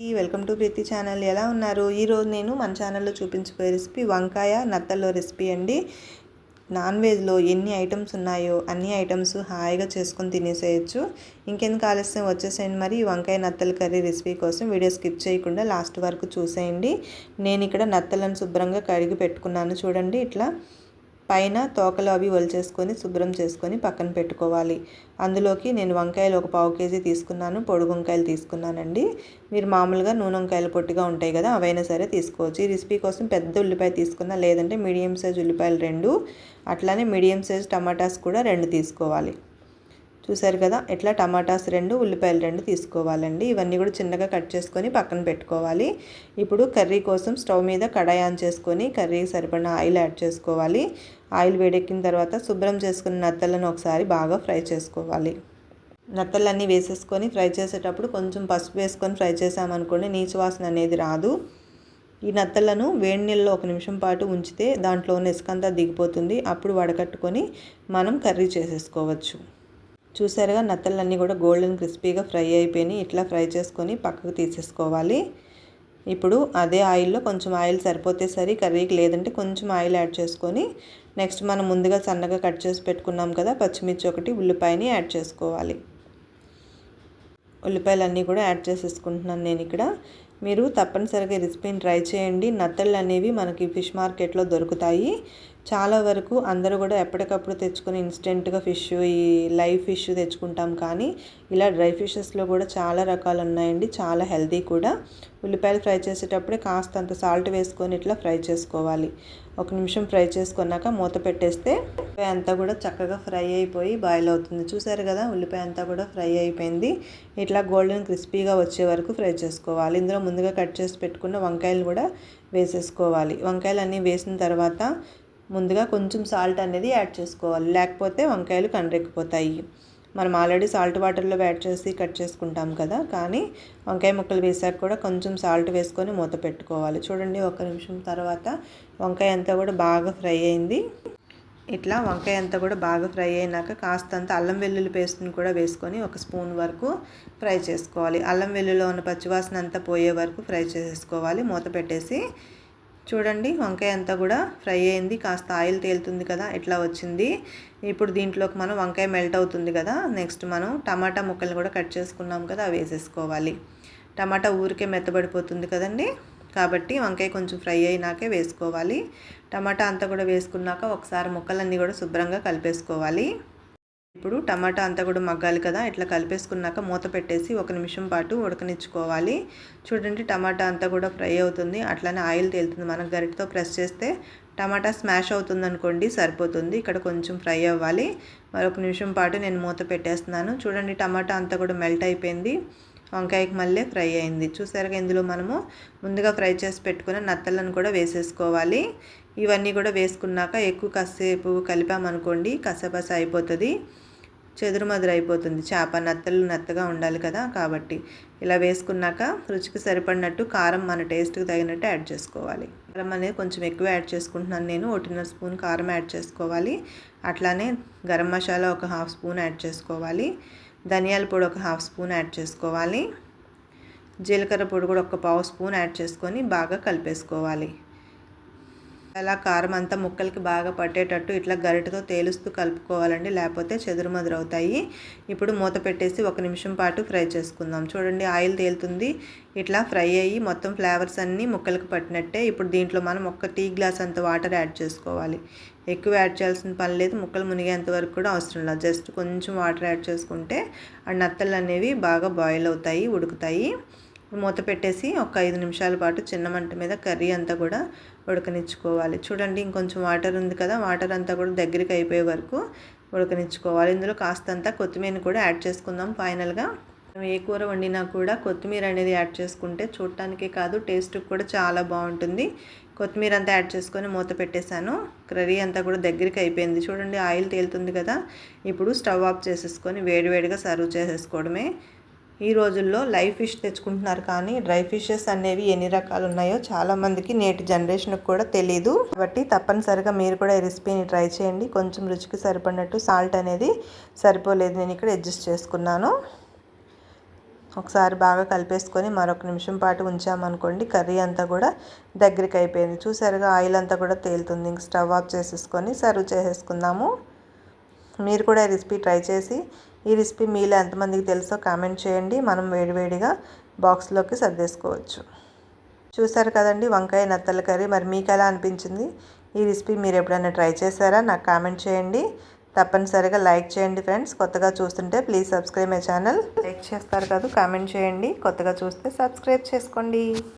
Welcome to Preethi channel. ఎలా ఉన్నారు? ఈరోజు నేను మన ఛానల్లో చూపించబోయే రెసిపీ వంకాయ నత్తల్లో రెసిపీ అండి. నాన్ వెజ్లో ఎన్ని ఐటమ్స్ ఉన్నాయో అన్ని ఐటమ్స్ హాయిగా చేసుకొని తినేసేయచ్చు. ఇంకెందుకు ఆలస్యం? వచ్చేసేయండి మరి ఈ వంకాయ నత్తల కర్రీ రెసిపీ కోసం వీడియో స్కిప్ చేయకుండా లాస్ట్ వరకు చూసేయండి. నేను ఇక్కడ నత్తలను శుభ్రంగా కడిగి పెట్టుకున్నాను చూడండి ఇట్లా. పైన తోకలు అవి వలిచేసుకొని శుభ్రం చేసుకొని పక్కన పెట్టుకోవాలి. అందులోకి నేను వంకాయలు ఒక పావు కేజీ తీసుకున్నాను. పొడుగు వంకాయలు తీసుకున్నానండి. మీరు మామూలుగా నూనె వంకాయలు పొట్టిగా ఉంటాయి కదా అవైనా సరే తీసుకోవచ్చు. ఈ రెసిపీ కోసం పెద్ద ఉల్లిపాయ తీసుకున్నా లేదంటే మీడియం సైజ్ ఉల్లిపాయలు రెండు అట్లానే మీడియం సైజ్ టమాటాస్ కూడా రెండు తీసుకోవాలి. చూసారు కదా ఇట్లా టమాటాస్ రెండు ఉల్లిపాయలు రెండు తీసుకోవాలండి. ఇవన్నీ కూడా చిన్నగా కట్ చేసుకొని పక్కన పెట్టుకోవాలి. ఇప్పుడు కర్రీ కోసం స్టవ్ మీద కడాయి ఆన్ చేసుకొని కర్రీకి సరిపడిన ఆయిల్ యాడ్ చేసుకోవాలి. ఆయిల్ వేడెక్కిన తర్వాత శుభ్రం చేసుకున్న నత్తలను ఒకసారి బాగా ఫ్రై చేసుకోవాలి. నత్తలన్నీ వేసేసుకొని ఫ్రై చేసేటప్పుడు కొంచెం పసుపు వేసుకొని ఫ్రై చేసామనుకోండి నీచు వాసన అనేది రాదు. ఈ నత్తలను వేడి నీళ్ళలో ఒక నిమిషం పాటు ఉంచితే దాంట్లో ఉన్న ఇసుకంతా దిగిపోతుంది. అప్పుడు వడకట్టుకొని మనం కర్రీ చేసేసుకోవచ్చు. చూసారుగా నత్తలన్నీ కూడా గోల్డెన్ క్రిస్పీగా ఫ్రై అయిపోయినాయి. ఇట్లా ఫ్రై చేసుకొని పక్కకు తీసేసుకోవాలి. ఇప్పుడు అదే ఆయిల్లో కొంచెం ఆయిల్ సరిపోతే సరి కర్రీకి లేదంటే కొంచెం ఆయిల్ యాడ్ చేసుకొని నెక్స్ట్ మనం ముందుగా సన్నగా కట్ చేసి పెట్టుకున్నాం కదా పచ్చిమిర్చి ఒకటి ఉల్లిపాయని యాడ్ చేసుకోవాలి. ఉల్లిపాయలన్నీ కూడా యాడ్ చేసేసుకుంటున్నాను నేను ఇక్కడ. మీరు తప్పనిసరిగా రెసిపీని ట్రై చేయండి. నత్తళ్ళు అనేవి మనకి ఫిష్ మార్కెట్లో దొరుకుతాయి. చాలా వరకు అందరూ కూడా ఎప్పటికప్పుడు తెచ్చుకొని ఇన్స్టెంట్గా ఫిష్ ఈ లైవ్ ఫిష్ తెచ్చుకుంటాం. కానీ ఇలా డ్రై ఫిషెస్లో కూడా చాలా రకాలు ఉన్నాయండి చాలా హెల్తీ కూడా. ఉల్లిపాయలు ఫ్రై చేసేటప్పుడే కాస్త అంత సాల్ట్ వేసుకొని ఇట్లా ఫ్రై చేసుకోవాలి. ఒక నిమిషం ఫ్రై చేసుకున్నాక మూత పెట్టేస్తే ఉల్లిపాయ అంతా కూడా చక్కగా ఫ్రై అయిపోయి బాయిల్ అవుతుంది. చూసారు కదా ఉల్లిపాయ అంతా కూడా ఫ్రై అయిపోయింది. ఇట్లా గోల్డెన్ క్రిస్పీగా వచ్చే వరకు ఫ్రై చేసుకోవాలి. ఇందులో ముందుగా కట్ చేసి పెట్టుకున్న వంకాయలు కూడా వేసేసుకోవాలి. వంకాయలు అన్నీ వేసిన తర్వాత ముందుగా కొంచెం సాల్ట్ అనేది యాడ్ చేసుకోవాలి. లేకపోతే వంకాయలు కండ్రెక్కిపోతాయి. మనం ఆల్రెడీ సాల్ట్ వాటర్లో యాడ్ చేసి కట్ చేసుకుంటాం కదా. కానీ వంకాయ ముక్కలు వేసాక కూడా కొంచెం సాల్ట్ వేసుకొని మూత పెట్టుకోవాలి. చూడండి ఒక నిమిషం తర్వాత వంకాయ అంతా కూడా బాగా ఫ్రై అయింది. ఇట్లా వంకాయ అంతా కూడా బాగా ఫ్రై అయినాక కాస్తంత అల్లం వెల్లుల్లి పేస్ట్ని కూడా వేసుకొని ఒక స్పూన్ వరకు ఫ్రై చేసుకోవాలి. అల్లం వెల్లుల్లో ఉన్న పచ్చివాసన అంతా పోయే వరకు ఫ్రై చేసుకోవాలి. మూత పెట్టేసి చూడండి వంకాయ అంతా కూడా ఫ్రై అయింది. కాస్త ఆయిల్ తేలుతుంది కదా ఎట్లా వచ్చింది? ఇప్పుడు దీంట్లోకి మనం వంకాయ మెల్ట్ అవుతుంది కదా నెక్స్ట్ మనం టమాటా ముక్కల్ని కూడా కట్ చేసుకున్నాం కదా అవి వేసేసుకోవాలి. టమాటా ఊరికే మెత్తబడిపోతుంది కదండి కాబట్టి వంకాయ కొంచెం ఫ్రై అయినాకే వేసుకోవాలి. టమాటా అంతా కూడా వేసుకున్నాక ఒకసారి ముక్కలన్నీ కూడా శుభ్రంగా కలిపేసుకోవాలి. ఇప్పుడు టమాటా అంతా కూడా మగ్గాలి కదా ఇట్లా కలిపేసుకున్నాక మూత పెట్టేసి ఒక నిమిషం పాటు ఉడకనిచ్చుకోవాలి. చూడండి టమాటా అంతా కూడా ఫ్రై అవుతుంది. అట్లానే ఆయిల్ తేలుతుంది. మనం గరిటతో ప్రెస్ చేస్తే టమాటా స్మాష్ అవుతుంది అనుకోండి సరిపోతుంది. ఇక్కడ కొంచెం ఫ్రై అవ్వాలి. మరొక నిమిషం పాటు నేను మూత పెట్టేస్తున్నాను. చూడండి టమాటా అంతా కూడా మెల్ట్ అయిపోయింది. వంకాయకి మళ్ళీ ఫ్రై అయింది. చూసారుగా ఇందులో మనము ముందుగా ఫ్రై చేసి పెట్టుకున్న నత్తలను కూడా వేసేసుకోవాలి. ఇవన్నీ కూడా వేసుకున్నాక ఎక్కువ కాసేపు కలిపామనుకోండి కసబస అయిపోతుంది. చెదురుమదురైపోతుంది చేప నత్తలు నత్తగా ఉండాలి కదా కాబట్టి. ఇలా వేసుకున్నాక రుచికి సరిపడినట్టు కారం మన టేస్ట్కి తగినట్టు యాడ్ చేసుకోవాలి. కారం అనేది కొంచెం ఎక్కువ యాడ్ చేసుకుంటున్నాను నేను. ఒకటిన్నర స్పూన్ కారం యాడ్ చేసుకోవాలి. అట్లానే గరం మసాలా ఒక హాఫ్ స్పూన్ యాడ్ చేసుకోవాలి. ధనియాల పొడి ఒక హాఫ్ స్పూన్ యాడ్ చేసుకోవాలి. జీలకర్ర పొడి కూడా ఒక పావు స్పూన్ యాడ్ చేసుకొని బాగా కలిపేసుకోవాలి. అలా కారం అంతా ముక్కలకి బాగా పట్టేటట్టు ఇట్లా గరిటతో తేలుస్తూ కలుపుకోవాలండి లేకపోతే చెదురుమదురు అవుతాయి ఇప్పుడు మూత పెట్టేసి ఒక నిమిషం పాటు ఫ్రై చేసుకుందాం. చూడండి ఆయిల్ తేలుతుంది. ఇట్లా ఫ్రై అయ్యి మొత్తం ఫ్లేవర్స్ అన్నీ ముక్కలకు పట్టినట్టే ఇప్పుడు దీంట్లో మనం ఒక టీ గ్లాస్ అంత వాటర్ యాడ్ చేసుకోవాలి. ఎక్కువ యాడ్ చేయాల్సిన పని లేదు ముక్కలు మునిగేంత వరకు కూడా అవసరం లేదు. జస్ట్ కొంచెం వాటర్ యాడ్ చేసుకుంటే ఆ నత్తలు అనేవి బాగా బాయిల్ అవుతాయి ఉడుకుతాయి. మూత పెట్టేసి ఒక ఐదు నిమిషాల పాటు చిన్న మంట మీద కర్రీ అంతా కూడా ఉడకనిచ్చుకోవాలి. చూడండి ఇంకొంచెం వాటర్ ఉంది కదా వాటర్ అంతా కూడా దగ్గరికి అయిపోయే వరకు ఉడకనిచ్చుకోవాలి. ఇందులో కాస్తంత కొత్తిమీర కూడా యాడ్ చేసుకుందాం ఫైనల్గా. ఏ కూర వండినా కూడా కొత్తిమీర అనేది యాడ్ చేసుకుంటే చూడటానికే కాదు టేస్ట్ కూడా చాలా బాగుంటుంది. కొత్తిమీర అంతా యాడ్ చేసుకొని మూత పెట్టేశాను. కర్రీ అంతా కూడా దగ్గరికి అయిపోయింది. చూడండి ఆయిల్ తేలుతుంది కదా ఇప్పుడు స్టవ్ ఆఫ్ చేసేసుకొని వేడివేడిగా సర్వ్ చేసేసుకోవడమే. ఈ రోజుల్లో లైవ్ ఫిష్ తెచ్చుకుంటున్నారు కానీ డ్రై ఫిషెస్ అనేవి ఎన్ని రకాలు ఉన్నాయో చాలామందికి నేటి జనరేషన్కి కూడా తెలీదు. కాబట్టి తప్పనిసరిగా మీరు కూడా ఈ రెసిపీని ట్రై చేయండి. కొంచెం రుచికి సరిపడినట్టు సాల్ట్ అనేది సరిపోలేదు. నేను ఇక్కడ అడ్జస్ట్ చేసుకున్నాను. ఒకసారి బాగా కలిపేసుకొని మరొక నిమిషం పాటు ఉంచామనుకోండి కర్రీ అంతా కూడా దగ్గరికి అయిపోయింది. చూసారుగా ఆయిల్ అంతా కూడా తేలుతుంది. ఇంక స్టవ్ ఆఫ్ చేసేసుకొని సర్వ్ చేసేసుకుందాము. మీరు కూడా ఈ రెసిపీ ట్రై చేసి ఈ రెసిపీ మీలో ఎంతమందికి తెలుసో కామెంట్ చేయండి. మనం వేడివేడిగా బాక్స్లోకి సర్దేసుకోవచ్చు. చూసారు కదండి వంకాయ నత్తల కర్రీ. మరి మీకు ఎలా అనిపించింది? ఈ రెసిపీ మీరు ఎప్పుడైనా ట్రై చేశారా? నాకు కామెంట్ చేయండి. తప్పనిసరిగా లైక్ చేయండి ఫ్రెండ్స్. కొత్తగా చూస్తుంటే please subscribe my channel. Like చేస్తారు కదా కామెంట్ చేయండి. కొత్తగా చూస్తే సబ్స్క్రైబ్ చేసుకోండి.